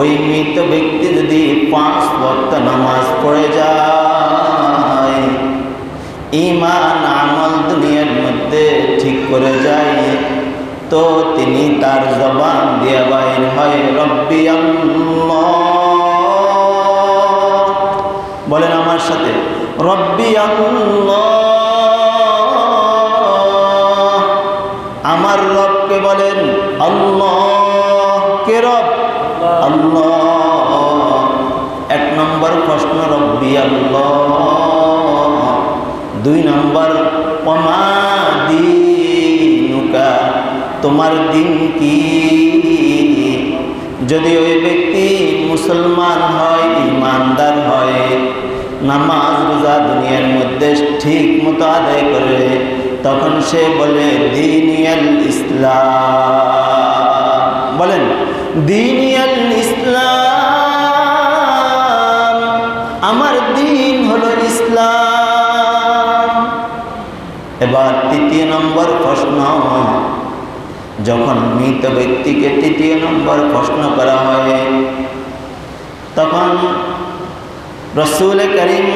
ওই মৃত ব্যক্তি যদি পাঁচ ভক্ত নামাজ পড়ে যায় ইমান আমল দুনিয়ার মধ্যে ঠিক করে যায়, তো তিনি তার জবান দিয়ে বাইর হয়, রব্বি বলেন আমার সাথে, রব্বি আমার রবকে বলেন, আল্লাহ। কে রব? এক নম্বর প্রশ্ন, রব্বি আল্লাহ। দুই নম্বর পমাদিনুকা তোমার দিন কি? যদি ওই ব্যক্তি মুসলমান হয়, ইমানদার হয়, নামাজ রোজা দুনিয়ার মধ্যে ঠিক মতো আদায় করে, তখন সে বলে দিনিয়াল ইসলাম। বলেন দিনিয়াল আমার দিন হলো ইসলাম। এবার তৃতীয় নম্বর প্রশ্ন। যখন মৃত ব্যক্তিকে তৃতীয় নম্বর প্রশ্ন করা হয়, তখন রসুল করিম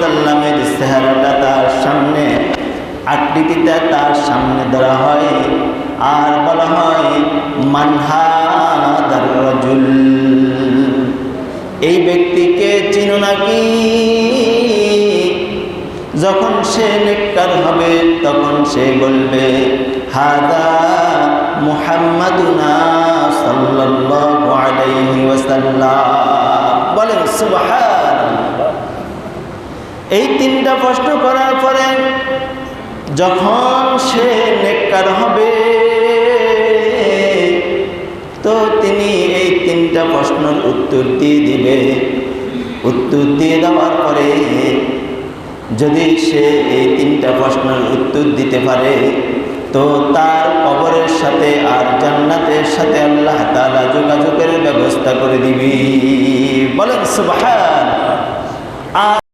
সাল্লামের চেহারাটা তার সামনে, আকৃতিটা তার সামনে ধরা হয়। আর বলা হয় মানহাদার এই ব্যক্তিকে চিনো নাকি? যখন সে নেককার হবে, তখন সে বলবে, হাদা মুহাম্মাদুনা সাল্লাল্লাহু আলাইহি ওয়াসাল্লাম। বলেন সুবহানাল্লাহ। এই তিনটা প্রশ্ন করার পরে যখন সে নেককার হবে তিনটা প্রশ্নের উত্তর দিয়ে দিবে। উত্তর দিয়ে দেওয়ার পরে যদি সে এই তিনটা প্রশ্নের উত্তর দিতে পারে, তো তার কবরের সাথে আর জান্নাতের সাথে আল্লাহ তালা যোগাযোগের ব্যবস্থা করে দিবি। বলেন সুবাহ আর